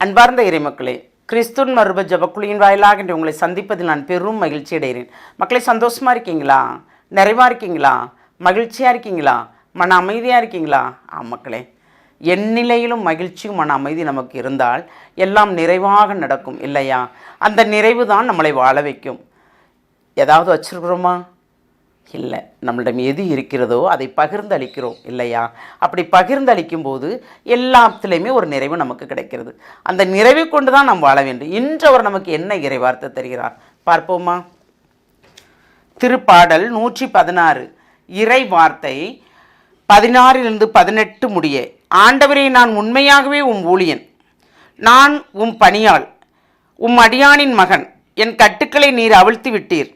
அன்பார்ந்த இறைமக்களே கிறிஸ்துன் மருப ஜபக்குழியின் வாயிலாக என்று உங்களை சந்திப்பதில் நான் பெரும் மகிழ்ச்சி அடைகிறேன். மக்களை சந்தோஷமாக இருக்கீங்களா? நிறைவாக இருக்கீங்களா? மகிழ்ச்சியாக இருக்கீங்களா? மன அமைதியாக இருக்கீங்களா? ஆ மக்களே எந்நிலையிலும் மகிழ்ச்சியும் மன அமைதி நமக்கு இருந்தால் எல்லாம் நிறைவாக நடக்கும் இல்லையா? அந்த நிறைவு தான் நம்மளை வாழ வைக்கும். ஏதாவது வச்சுருக்குறோமா? இல்லை. நம்மளிடம் எது இருக்கிறதோ அதை பகிர்ந்து அளிக்கிறோம் இல்லையா? அப்படி பகிர்ந்து அளிக்கும் போது எல்லாத்துலேயுமே ஒரு நிறைவு நமக்கு கிடைக்கிறது. அந்த நிறைவை கொண்டு தான் நாம் வாழ வேண்டும். இன்று அவர் நமக்கு என்ன இறைவார்த்தை தருகிறார்? பார்ப்போமா? திருப்பாடல் நூற்றி பதினாறு இறை வார்த்தை பதினாறிலிருந்து பதினெட்டு முடிய ஆண்டவரே நான் உண்மையாகவே உம் ஊழியன். நான் உம் பணியாள். உம் அடியானின் மகன். என் கட்டுக்களை நீர் அவிழ்த்து விட்டீர்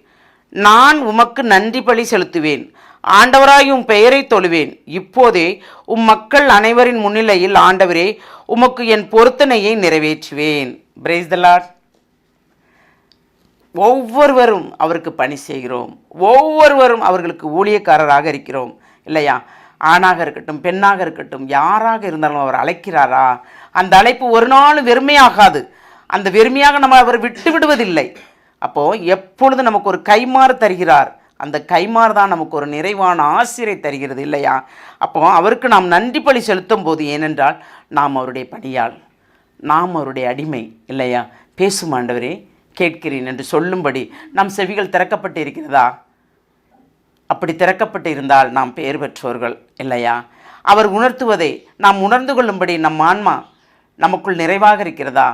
நான் உமக்கு நன்றி பலி செலுத்துவேன். ஆண்டவராய் உம் பெயரை தொழுவேன். இப்போதே உம் மக்கள் அனைவரின் முன்னிலையில் ஆண்டவரே உமக்கு என் பொருத்தனையை நிறைவேற்றுவேன். பிரேஸ் த லார்ட் ஒவ்வொருவரும் அவருக்கு பணி செய்கிறோம். ஒவ்வொருவரும் அவர்களுக்கு ஊழியக்காரராக இருக்கிறோம். இல்லையா? ஆணாக இருக்கட்டும் பெண்ணாக இருக்கட்டும் யாராக இருந்தாலும் அவர் அழைக்கிறாரா? அந்த அழைப்பு ஒரு நாளும் வெறுமையாகாது. அந்த வெறுமையாக நம்ம அவர் விட்டு விடுவதில்லை. அப்போது எப்பொழுது நமக்கு ஒரு கைமாறு தருகிறார்? அந்த கைமாறு தான் நமக்கு ஒரு நிறைவான ஆசிரியை தருகிறது இல்லையா? அப்போ அவருக்கு நாம் நன்றி பலி செலுத்தும் போது ஏனென்றால் நாம் அவருடைய பணியாள் நாம் அவருடைய அடிமை இல்லையா? பேசும் ஆண்டவரே கேட்கிறேன் என்று சொல்லும்படி நம் செவிகள் திறக்கப்பட்டு இருக்கிறதா? அப்படி திறக்கப்பட்டு இருந்தால் நாம் பெயர் பெற்றோர்கள் இல்லையா? அவர் உணர்த்துவதை நாம் உணர்ந்து கொள்ளும்படி நம் ஆன்மா நமக்குள் நிறைவாக இருக்கிறதா?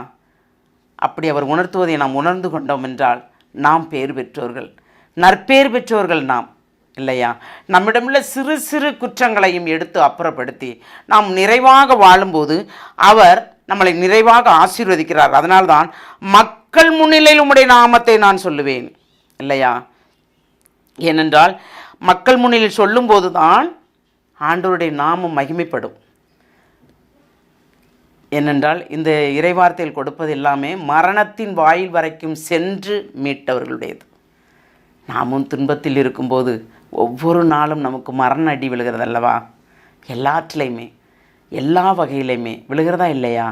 அப்படி அவர் உணர்த்துவதை நாம் உணர்ந்து கொண்டோம் என்றால் நாம் பேர் பெற்றோர்கள். நற்பேர் பெற்றோர்கள் நாம் இல்லையா? நம்மிடமுள்ள சிறு சிறு குற்றங்களையும் எடுத்து அப்புறப்படுத்தி நாம் நிறைவாக வாழும்போது அவர் நம்மளை நிறைவாக ஆசீர்வதிக்கிறார். அதனால்தான் மக்கள் முன்னிலையில் உம்முடைய நாமத்தை நான் சொல்லுவேன் இல்லையா? ஏனென்றால் மக்கள் முன்னிலையில் சொல்லும்போது தான் ஆண்டோருடைய நாமம் மகிமைப்படும். ஏனென்றால் இந்த இறைவார்த்தையில் கொடுப்பது எல்லாமே மரணத்தின் வாயில் வரைக்கும் சென்று மீட்டவர்களுடையது. நாமும் துன்பத்தில் இருக்கும்போது ஒவ்வொரு நாளும் நமக்கு மரண அடி விழுகிறது அல்லவா எல்லாற்றிலையுமே எல்லா வகையிலையுமே விழுகிறதா இல்லையா?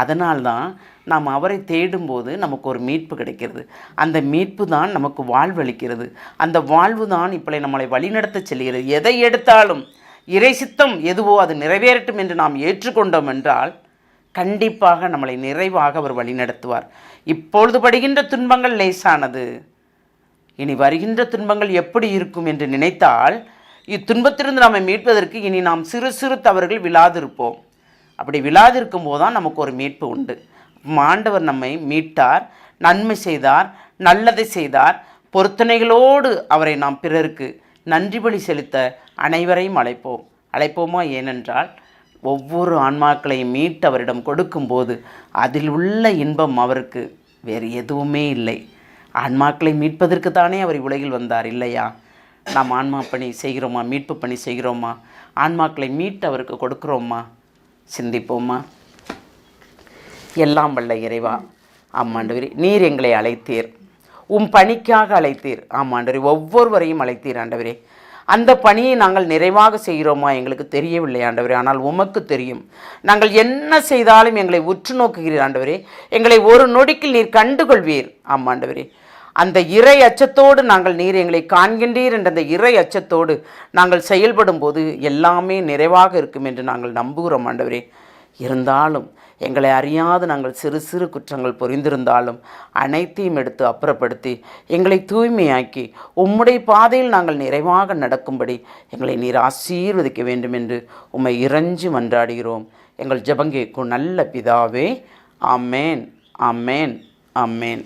அதனால்தான் நாம் அவரை தேடும்போது நமக்கு ஒரு மீட்பு கிடைக்கிறது. அந்த மீட்பு தான் நமக்கு வாழ்வளிக்கிறது. அந்த வாழ்வு தான் இப்படி நம்மளை வழிநடத்த செல்கிறது. எதை எடுத்தாலும் இறை சித்தம் எதுவோ அது நிறைவேறட்டும் என்று நாம் ஏற்றுக்கொண்டோம் என்றால் கண்டிப்பாக நம்மளை நிறைவாக அவர் வழிநடத்துவார். இப்பொழுது படுகின்ற துன்பங்கள் லேசானது. இனி வருகின்ற துன்பங்கள் எப்படி இருக்கும் என்று நினைத்தால் இத்துன்பத்திலிருந்து நம்மை மீட்பதற்கு இனி நாம் சிறு சிறு தவறுகள் விழாதிருப்போம். அப்படி விழாதிருக்கும் போது தான் நமக்கு ஒரு மீட்பு உண்டு. ஆண்டவர் நம்மை மீட்டார் நன்மை செய்தார் நல்லதை செய்தார். பொருத்தனைகளோடு அவரை நாம் பிறருக்கு நன்றி பலி செலுத்த அனைவரையும் அழைப்போம். அழைப்போமா ஏனென்றால் ஒவ்வொரு ஆன்மாக்களையும் மீட்டு அவரிடம் கொடுக்கும்போது அதில் உள்ள இன்பம் அவருக்கு வேறு எதுவுமே இல்லை. ஆன்மாக்களை மீட்பதற்கு தானே அவர் உலகில் வந்தார் இல்லையா? நாம் ஆன்மா பணி செய்கிறோமா? மீட்பு பணி செய்கிறோமா? ஆன்மாக்களை மீட்டு அவருக்கு கொடுக்குறோமா? சிந்திப்போமா? எல்லாம் வல்ல இறைவா ஆமாண்டவரி நீர் எங்களை அழைத்தீர். உம் பணிக்காக அழைத்தீர் ஆமாண்டவரி ஒவ்வொருவரையும் அழைத்தீர் ஆண்டவரே. அந்த பணியை நாங்கள் நிறைவாக செய்கிறோமா? எங்களுக்கு தெரியவில்லை ஆண்டவரே. ஆனால் உமக்கு தெரியும். நாங்கள் என்ன செய்தாலும் எங்களை உற்று நோக்குகிறீர் ஆண்டவரே. எங்களை ஒரு நொடிக்கில் நீர் கண்டுகொள்வீர். ஆமாண்டவரே அந்த இறை அச்சத்தோடு நாங்கள் நீர் எங்களை காண்கின்றீர் என்ற அந்த இறை அச்சத்தோடு நாங்கள் செயல்படும் போது எல்லாமே நிறைவாக இருக்கும் என்று நாங்கள் நம்புகிறோம் ஆண்டவரே. இருந்தாலும் எங்களை அறியாது நாங்கள் சிறு சிறு குற்றங்கள் புரிந்திருந்தாலும் அனைத்தையும் எடுத்து அப்புறப்படுத்தி எங்களை தூய்மையாக்கி உம்முடைய பாதையில் நாங்கள் நிறைவாக நடக்கும்படி எங்களை நீர் ஆசீர்வதிக்க வேண்டும் என்று உம்மை இறைஞ்சு மன்றாடுகிறோம். எங்கள் ஜெபங்கேக்கும் நல்ல பிதாவே ஆமேன் ஆமேன் ஆமேன்.